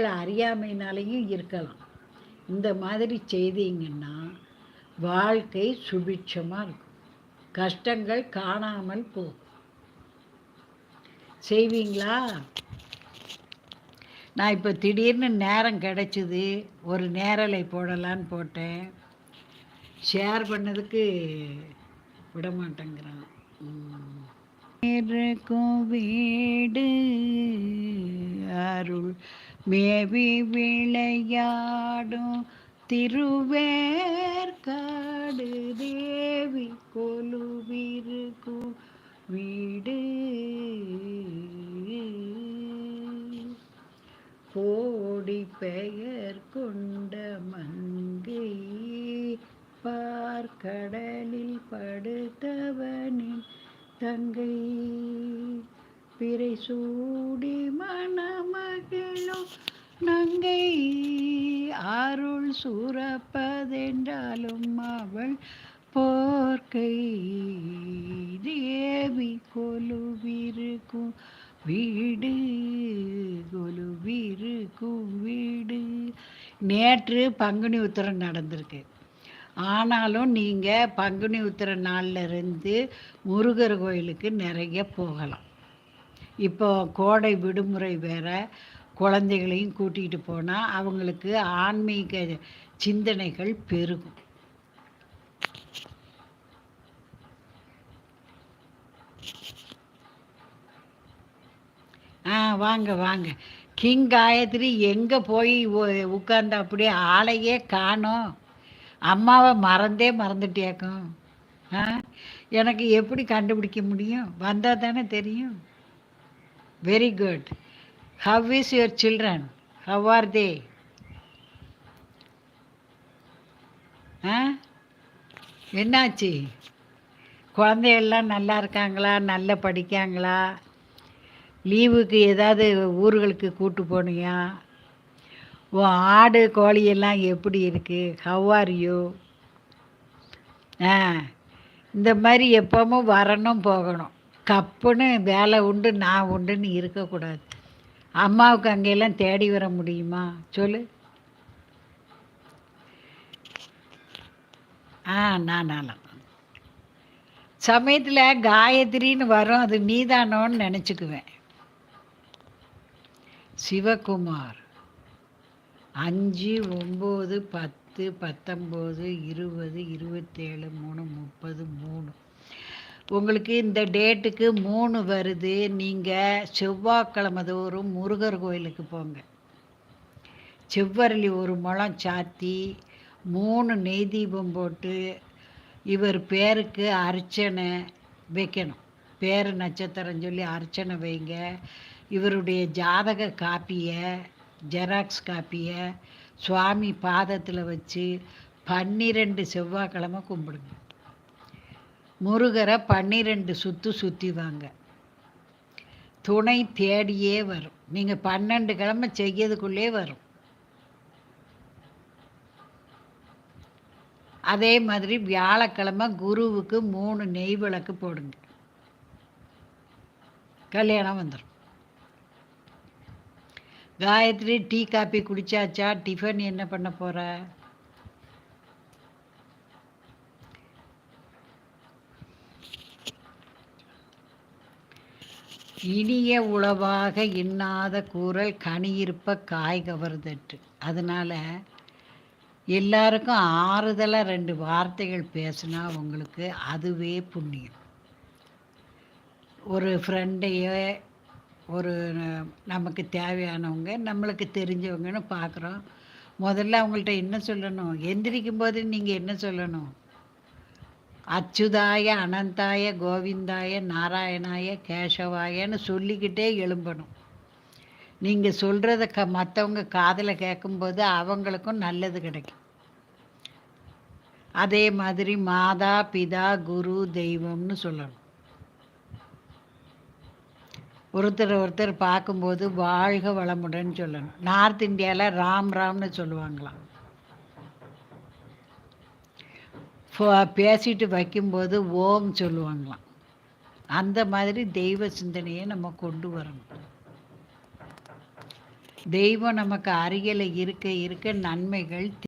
அறியாமையினாலையும் இருக்கலாம். இந்த மாதிரி செய்தீங்கன்னா வாழ்க்கை சுபிட்சமாக இருக்கும். கஷ்டங்கள் காணாமல் போகும். செய்வீங்களா? நான் இப்போ திடீர்னு நேரம் கிடச்சிது ஒரு நேரலை போடலான்னு போட்டேன். ஷேர் பண்ணதுக்கு விட மாட்டேங்கிறான் இருக்கும் வீடு. அருள். மேவி விளையாடும் திருவேற்காடு தேவி கொலுவிருக்கும் வீடு. கோடி பெயர் கொண்ட மங்கை பார்க்கடலில் படுத்தவனின் தங்கை. பிறை சூடி மணமகிழும் நங்கை அருள் சுரப்பதென்றாலும் அவள் போர்க்கை தேவி கொலுவிருக்கும் வீடு கொலுவிருக்கும் வீடு. நேற்று பங்குனி உத்திரம் நடந்திருக்கு. ஆனாலும் நீங்கள் பங்குனி உத்திர நாளில் இருந்து முருகர் கோயிலுக்கு நிறைய போகலாம். இப்போ கோடை விடுமுறை வேற குழந்தைகளையும் கூட்டிகிட்டு போனால் அவங்களுக்கு ஆன்மீக சிந்தனைகள் பெருகும். ஆ வாங்க வாங்க. கிங் காயத்ரி எங்கே போய் உட்கார்ந்து அப்படியே ஆளையே காணும். அம்மாவை மறந்தே மறந்துட்டியாக்கும். ஆ எனக்கு எப்படி கண்டுபிடிக்க முடியும்? வந்தால் தானே தெரியும். Very good how is your children how are they ஆ? என்னாச்சு? குழந்தைகள்லாம் நல்லா இருக்காங்களா? நல்லா படிக்காங்களா? லீவுக்கு ஏதாவது ஊர்களுக்கு கூட்டு போனியா உன் ஆடு கோழியெல்லாம் எப்படி இருக்குது ஹவ் ஆர் யூ ஆ. இந்த மாதிரி எப்பவும் வரணும் போகணும். கப்புன்னு வேலை உண்டு நான் உண்டுன்னு இருக்கக்கூடாது. அம்மாவுக்கு அங்கெல்லாம் தேடி வர முடியுமா? சொல்லு. ஆ நான் நானும் சமயத்தில் காயத்ரின்னு வரும் அது நீதானோன்னு நினச்சிக்குவேன். சிவகுமார் அஞ்சு ஒம்பது பத்து பத்தொம்போது இருபது இருபத்தேழு மூணு முப்பது மூணு. உங்களுக்கு இந்த டேட்டுக்கு மூணு வருது. நீங்கள் செவ்வாய்க்கிழமை தோறும் முருகர் கோயிலுக்கு போங்க. செவ்வரளி ஒரு முளம் சாத்தி மூணு நெய் தீபம் போட்டு இவர் பேருக்கு அர்ச்சனை வைக்கணும். பேர் நட்சத்திரம் சொல்லி அர்ச்சனை வைங்க. இவருடைய ஜாதக காப்பியை ஜெராக்ஸ் காப்பியை சுவாமி பாதத்தில் வச்சு பன்னிரெண்டு செவ்வாய்க்கிழமை கும்பிடுங்க. முருகரை பன்னிரெண்டு சுற்று சுற்றி வாங்க துணை தேடியே வரும். நீங்கள் பன்னெண்டு கிழமை செய்யறதுக்குள்ளே வரும். அதே மாதிரி வியாழக்கிழமை குருவுக்கு மூணு நெய் விளக்கு போடுங்க. கல்யாணம் வந்துடும் காயத்ரி டீ காப்பி குடிச்சாச்சா? டிஃபன் என்ன பண்ண போகிற இனிய உளவாக இன்னாத கூறல் கனியிருப்ப காய் கவர்தட்டு அதனால் எல்லாருக்கும் ஆறுதலாக ரெண்டு வார்த்தைகள் பேசுனா உங்களுக்கு அதுவே புண்ணியம். ஒரு ஃப்ரெண்டையோ ஒரு நமக்கு தேவையானவங்க நம்மளுக்கு தெரிஞ்சவங்கன்னு பார்க்குறோம் முதல்ல அவங்கள்ட்ட என்ன சொல்லணும்? எந்திரிக்கும் போது நீங்கள் என்ன சொல்லணும்? அச்சுதாய அனந்தாய கோவிந்தாய நாராயணாய கேசவாயன்னு சொல்லிக்கிட்டே எழும்பணும். நீங்கள் சொல்கிறத க மற்றவங்க காதில் கேட்கும்போது அவங்களுக்கும் நல்லது கிடைக்கும். அதே மாதிரி மாதா பிதா குரு தெய்வம்னு சொல்லணும். ஒருத்தர் ஒருத்தர் பார்க்கும்போது வாழ்க வளமுடன் சொல்லணும். நார்த் இந்தியாவில் ராம் ராம்னு சொல்லுவாங்களாம். பேசிட்டு வைக்கும்போது ஓம் சொல்லுவாங்களாம். அந்த மாதிரி தெய்வ சிந்தனையை நம்ம கொண்டு வரணும். தெய்வம் நமக்கு அருகில் இருக்க இருக்க நன்மைகள்